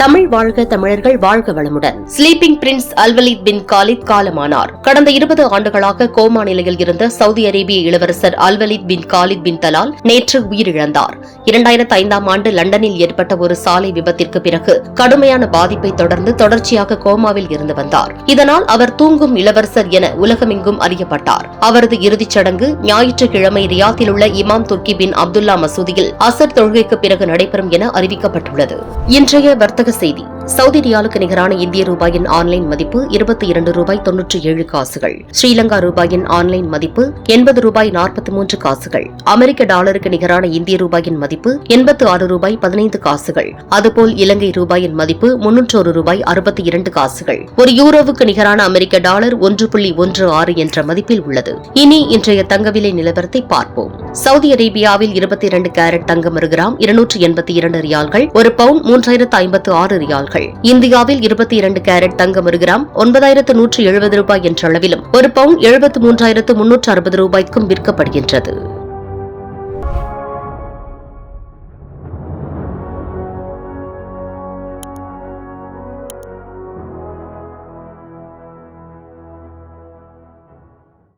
தமிழ் வாழ்க தமிழர்கள் வாழ்க வளமுடன். Sleeping prince Alwaleed bin Khalid காலமானார். கடந்த இருபது ஆண்டுகளாக கோமா நிலையில் இருந்த சவுதி அரேபிய இளவரசர் அல்வலித் பின் காலித் பின் தலால் நேற்று உயிரிழந்தார். இரண்டாயிரத்து ஐந்தாம் ஆண்டு லண்டனில் ஏற்பட்ட ஒரு சாலை விபத்திற்கு பிறகு கடுமையான பாதிப்பை தொடர்ந்து தொடர்ச்சியாக கோமாவில் இருந்து வந்தார். இதனால் அவர் தூங்கும் இளவரசர் என உலகமெங்கும் அறியப்பட்டார். அவரது இறுதிச் சடங்கு ஞாயிற்றுக்கிழமை ரியாத்தில் உள்ள இமாம் துர்கி பின் அப்துல்லா மசூதியில் அசர் தொழுகைக்கு பிறகு நடைபெறும் என அறிவிக்கப்பட்டுள்ளது. இன்றைய வர்த்தக செய்தி. சவுதி ரியாலுக்கு நிகரான இந்திய ரூபாயின் ஆன்லைன் மதிப்பு இருபத்தி இரண்டு ரூபாய் தொன்னூற்றி ஏழு காசுகள். ஸ்ரீலங்கா ரூபாயின் ஆன்லைன் மதிப்பு எண்பது ரூபாய் நாற்பத்தி மூன்று காசுகள். அமெரிக்க டாலருக்கு நிகரான இந்திய ரூபாயின் மதிப்பு எண்பத்து ஆறு ரூபாய் பதினைந்து காசுகள். அதுபோல் இலங்கை ரூபாயின் மதிப்பு முன்னூற்றொரு ரூபாய் அறுபத்தி இரண்டு காசுகள். ஒரு யூரோவுக்கு நிகரான அமெரிக்க டாலர் ஒன்று புள்ளி ஒன்று ஆறு என்ற மதிப்பில் உள்ளது. இனி இன்றைய தங்கவிலை நிலவரத்தை பார்ப்போம். சவுதி அரேபியாவில் இருபத்தி இரண்டு கேரட் தங்கம் ஒரு கிராம் இருநூற்று எண்பத்தி இரண்டு ரியால்கள் ஒரு பவுன் மூன்றாயிரத்து ஐம்பத்து ஆறு ரியால்கள். இந்தியாவில் இருபத்தி இரண்டு கேரட் தங்கம் ஒரு கிராம் ஒன்பதாயிரத்து நூற்று எழுபது ரூபாய் என்ற அளவிலும் ஒரு பவுன் எழுபத்து மூன்றாயிரத்து முன்னூற்று அறுபது ரூபாய்க்கும் விற்கப்படுகின்றது.